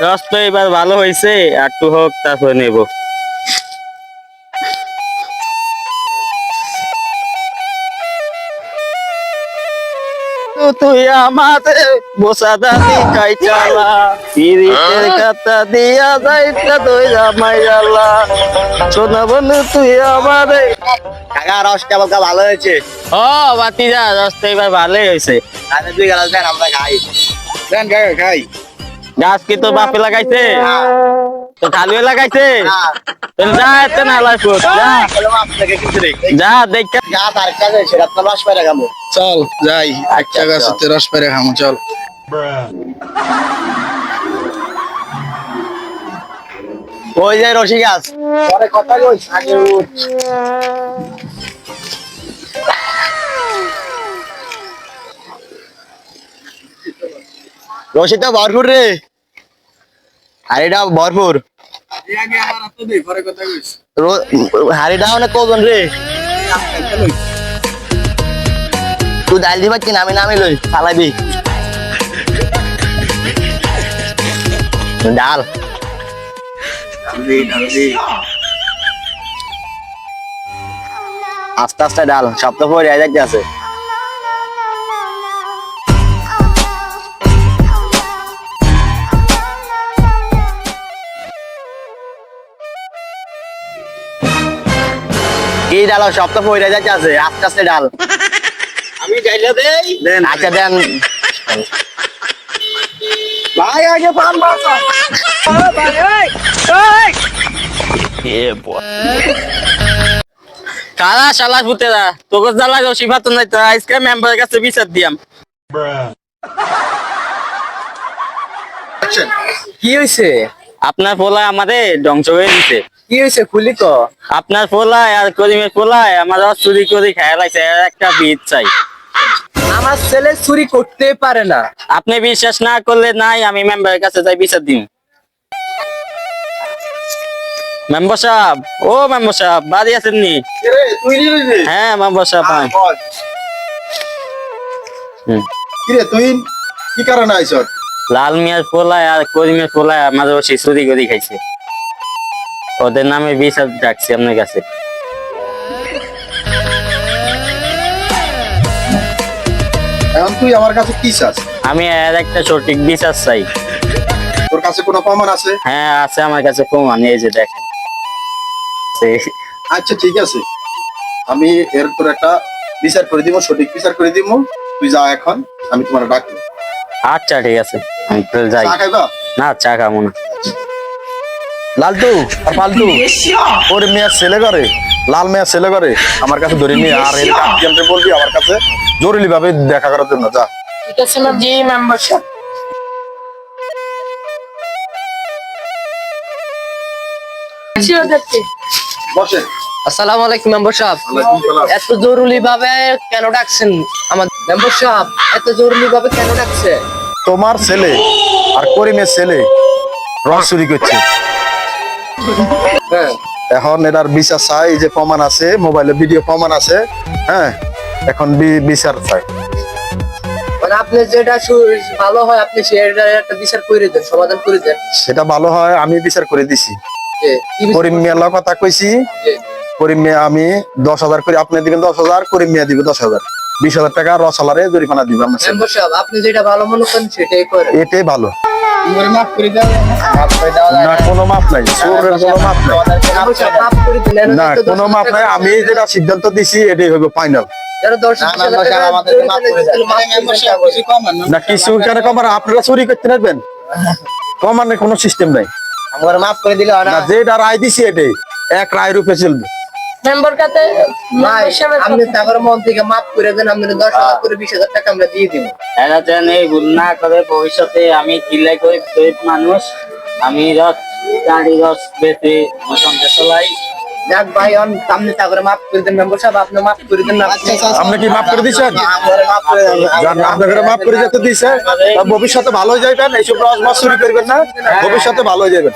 রস তো এবার ভালো হয়েছে আর একটু হোক তারপরে নেব। তুই আমাদের খাই চালা পিরিতের কাতা দিয়া যাইতা দই জামাই জালা সোনা বন্ধু তুই আমাদের কাকা রসটা ভালো হয়েছে? ও বাতিজা রস তো এবার ভালোই হয়েছে। তাহলে দুই গ্লাস দেন আমরা খাই। দেন কাকা খাই। গাছ কি তোর বাপে লাগাইছে? তো খালুয়ে লাগাইছে? হ্যাঁ। যা এতে না লাগবো যা। দেখ। চল যাই একটা গাছেতে রস পেরে খামো চল। ওই যে রসি গাছ। পরে কথা কইস আগে উঠ রশি তো ভরপুর রে। আর এটা ভরপুর। হাড়িটা অনেক কজন রে? তুই ডাল দিবা কি? নামি নামি লই, ফালাবি। ডাল। আস্তে আস্তে ডাল সব তো পরে যাইতে আছে। কি ডাল সব তো আস্তে আস্তে ডাল। আমি দেই। দেন। আচ্ছা দেন। ভাই আগে পান বাসা কারা শালা ভূতেরা? তোকে জ্বালা রসি ভাত নাই তো আজকে মেম্বারের কাছে বিচার দিয়াম। কি হইছে? আপনার পোলায় আমাদের ধ্বংস করে দিছে। কি হইছে খুলি তো আপনার পোলায় আর করিমের পোলায় আমার রস চুরি করে খেয়ে লাগছে একটা বিট চাই। আমার ছেলে চুরি করতে পারে না। আপনি বিশ্বাস না করলে নাই আমি মেম্বারের কাছে যাই বিচার দিন মেম্বার সাহেব ও মেম্বার সাহেব বাড়ি আছেন নি? হ্যাঁ মেম্বার সাহেব হ্যাঁ। হুম। কিরে তুই কি কারণে আইছ লাল মিয়ার পোলায় আর করিমের পোলায় আমার রসি চুরি করে খাইছে। ওদের নামে বিচার ডাকছি আপনার কাছে। এখন তুই আমার কাছে কি চাস? আমি এর একটা সঠিক বিচার চাই। তোর কাছে কোনো প্রমাণ আছে? হ্যাঁ আছে আমার কাছে প্রমাণ এই যে দেখেন। আচ্ছা ঠিক আছে। আমি এর তোর একটা বিচার করে দিব সঠিক বিচার করে দিব। তুই যা এখন আমি তোমার ডাকি আচ্ছা ঠিক আছে। আমি তাহলে যাই। চা খাইবা? না চা খাব না। লালটু আর পাল্টু। ওর মেয়ের ছেলে করে লাল মেয়ের ছেলে করে। আমার কাছে ধরে নিয়ে আর এর কাছে বলবি আমার কাছে জরুরি ভাবে দেখা করার জন্য যা। জি মেম্বারশিপ বসে আসসালামু আলাইকুম মেম্বার সাহেব ওয়ালাইকুম সালাম। এত জরুরি ভাবে কেন ডাকছেন আমার মেম্বার সাহেব এত জরুরি ভাবে কেন ডাকছে? তোমার ছেলে আর করিমের ছেলে রস চুরি করছে। হ্যাঁ এখন এটার বিচার চাই যে প্রমাণ আছে মোবাইলে ভিডিও প্রমাণ আছে হ্যাঁ এখন বিচার চাই। মানে আপনি যেটা ভালো হয় আপনি সেটা একটা বিচার করে দেন সমাধান করে দেন। সেটা ভালো হয় আমি বিচার করে দিছি। করিম কথা কইছি। করিম মিয়া আমি দশ হাজার করে আপনি দিবেন দশ হাজার করিম মিয়া দিবে দশ হাজার। বিশ হাজার টাকা রসালারে জরিমানা দিবে আমার ছেলে। মেম্বার সাহেব আপনি যেটা ভালো মনে করেন সেটাই করেন। এটাই ভালো। তুমি মাফ করে দাও। মাফ করে দেওয়া যায় না কোনো মাপ নাই। চোরের কোনো মাপ নাই। মেম্বার সাহেব মাফ করে দিন এর না কোনো মাপ নাই। আমি যেটা সিদ্ধান্ত দিছি এটাই হবে ফাইনাল না, কিছু কেন কমার? আপনারা চুরি করতে পারবেন। কমানোর কোনো সিস্টেম নাই। আমার মাফ করে দিলে না। না যেটা রায় দিছি এটাই। এক রায় রূপে চলবে। মেম্বার আপনি তারপরে মন থেকে মাফ করে দেন দশ হাজার করে বিশ হাজার টাকা আমরা দিয়ে দিব। এরা যেন এই ভুল না করে ভবিষ্যতে আমি কিলাই করে গরিব মানুষ আমি রস গাড়ি রস বেঁচে আমার সংসার যাক ভাই অন আপনি তারপরে মাফ করে দেন মেম্বার সাহেব আপনি মাফ করে দেন না। আপনি কি মাফ করে দিচ্ছেন আমার মাফ করে যেতে দিছে ভবিষ্যতে ভালো হয়ে যাবেন এইসব রস মাস চুরি করবেন না। ভবিষ্যতে ভালো হয়ে যাবেন।